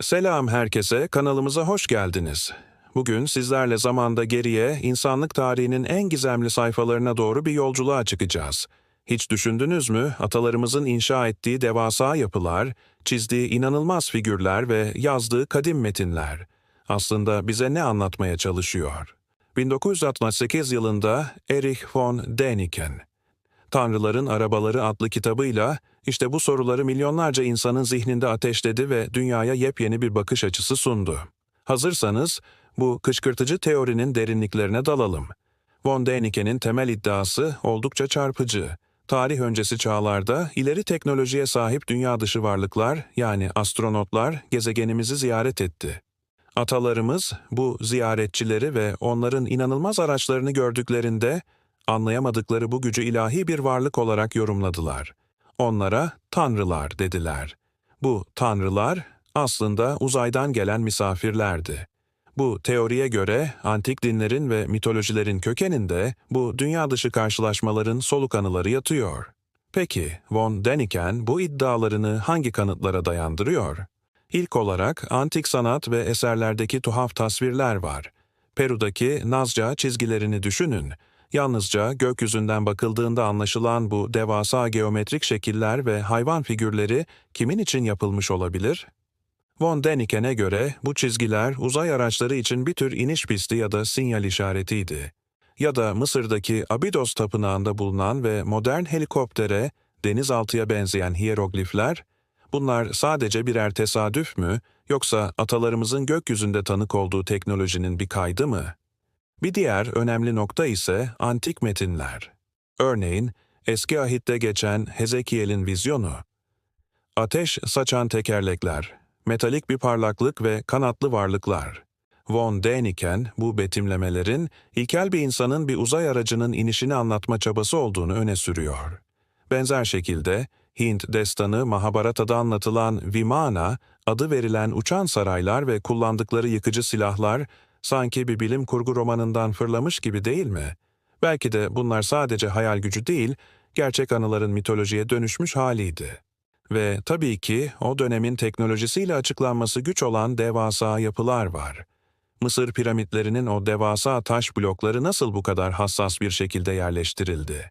Selam herkese, kanalımıza hoş geldiniz. Bugün sizlerle zamanda geriye, insanlık tarihinin en gizemli sayfalarına doğru bir yolculuğa çıkacağız. Hiç düşündünüz mü, atalarımızın inşa ettiği devasa yapılar, çizdiği inanılmaz figürler ve yazdığı kadim metinler aslında bize ne anlatmaya çalışıyor? 1968 yılında Erich von Däniken, Tanrıların Arabaları adlı kitabıyla işte bu soruları milyonlarca insanın zihninde ateşledi ve dünyaya yepyeni bir bakış açısı sundu. Hazırsanız bu kışkırtıcı teorinin derinliklerine dalalım. Von Däniken'in temel iddiası oldukça çarpıcı. Tarih öncesi çağlarda ileri teknolojiye sahip dünya dışı varlıklar yani astronotlar gezegenimizi ziyaret etti. Atalarımız bu ziyaretçileri ve onların inanılmaz araçlarını gördüklerinde anlayamadıkları bu gücü ilahi bir varlık olarak yorumladılar. Onlara tanrılar dediler. Bu tanrılar aslında uzaydan gelen misafirlerdi. Bu teoriye göre antik dinlerin ve mitolojilerin kökeninde bu dünya dışı karşılaşmaların soluk anıları yatıyor. Peki von Däniken bu iddialarını hangi kanıtlara dayandırıyor? İlk olarak antik sanat ve eserlerdeki tuhaf tasvirler var. Peru'daki Nazca çizgilerini düşünün. Yalnızca gökyüzünden bakıldığında anlaşılan bu devasa geometrik şekiller ve hayvan figürleri kimin için yapılmış olabilir? Von Däniken'e göre bu çizgiler uzay araçları için bir tür iniş pisti ya da sinyal işaretiydi. Ya da Mısır'daki Abydos tapınağında bulunan ve modern helikoptere, denizaltıya benzeyen hieroglifler, bunlar sadece birer tesadüf mü yoksa atalarımızın gökyüzünde tanık olduğu teknolojinin bir kaydı mı? Bir diğer önemli nokta ise antik metinler. Örneğin eski ahitte geçen Hezekiel'in vizyonu. Ateş saçan tekerlekler, metalik bir parlaklık ve kanatlı varlıklar. Von Däniken bu betimlemelerin ilkel bir insanın bir uzay aracının inişini anlatma çabası olduğunu öne sürüyor. Benzer şekilde Hint destanı Mahabharata'da anlatılan Vimana adı verilen uçan saraylar ve kullandıkları yıkıcı silahlar sanki bir bilim kurgu romanından fırlamış gibi değil mi? Belki de bunlar sadece hayal gücü değil, gerçek anıların mitolojiye dönüşmüş haliydi. Ve tabii ki o dönemin teknolojisiyle açıklanması güç olan devasa yapılar var. Mısır piramitlerinin o devasa taş blokları nasıl bu kadar hassas bir şekilde yerleştirildi?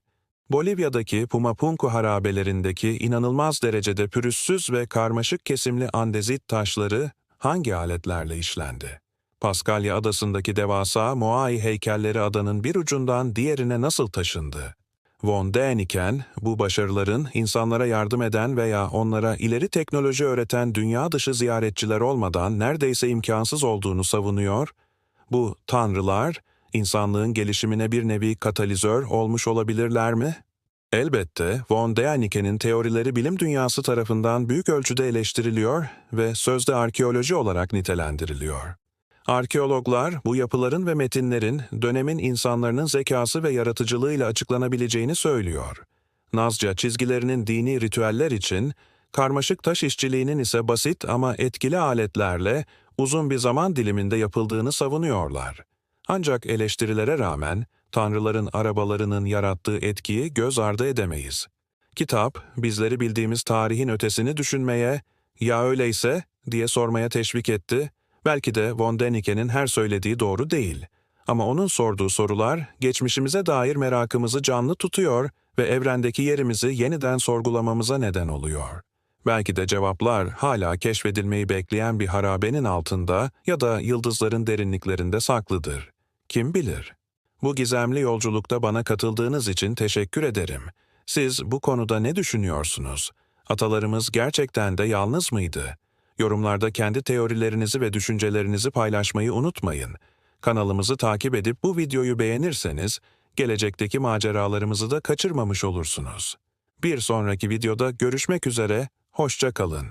Bolivya'daki Pumapunku harabelerindeki inanılmaz derecede pürüzsüz ve karmaşık kesimli andezit taşları hangi aletlerle işlendi? Paskalya adasındaki devasa Moai heykelleri adanın bir ucundan diğerine nasıl taşındı? Von Däniken, bu başarıların insanlara yardım eden veya onlara ileri teknoloji öğreten dünya dışı ziyaretçiler olmadan neredeyse imkansız olduğunu savunuyor. Bu tanrılar, insanlığın gelişimine bir nevi katalizör olmuş olabilirler mi? Elbette, von Däniken'in teorileri bilim dünyası tarafından büyük ölçüde eleştiriliyor ve sözde arkeoloji olarak nitelendiriliyor. Arkeologlar bu yapıların ve metinlerin dönemin insanların zekası ve yaratıcılığıyla açıklanabileceğini söylüyor. Nazca çizgilerinin dini ritüeller için, karmaşık taş işçiliğinin ise basit ama etkili aletlerle uzun bir zaman diliminde yapıldığını savunuyorlar. Ancak eleştirilere rağmen tanrıların arabalarının yarattığı etkiyi göz ardı edemeyiz. Kitap bizleri bildiğimiz tarihin ötesini düşünmeye, ya öyleyse diye sormaya teşvik etti Belki de von Däniken'in her söylediği doğru değil. Ama onun sorduğu sorular geçmişimize dair merakımızı canlı tutuyor ve evrendeki yerimizi yeniden sorgulamamıza neden oluyor. Belki de cevaplar hala keşfedilmeyi bekleyen bir harabenin altında ya da yıldızların derinliklerinde saklıdır. Kim bilir? Bu gizemli yolculukta bana katıldığınız için teşekkür ederim. Siz bu konuda ne düşünüyorsunuz? Atalarımız gerçekten de yalnız mıydı? Yorumlarda kendi teorilerinizi ve düşüncelerinizi paylaşmayı unutmayın. Kanalımızı takip edip bu videoyu beğenirseniz, gelecekteki maceralarımızı da kaçırmamış olursunuz. Bir sonraki videoda görüşmek üzere, hoşça kalın.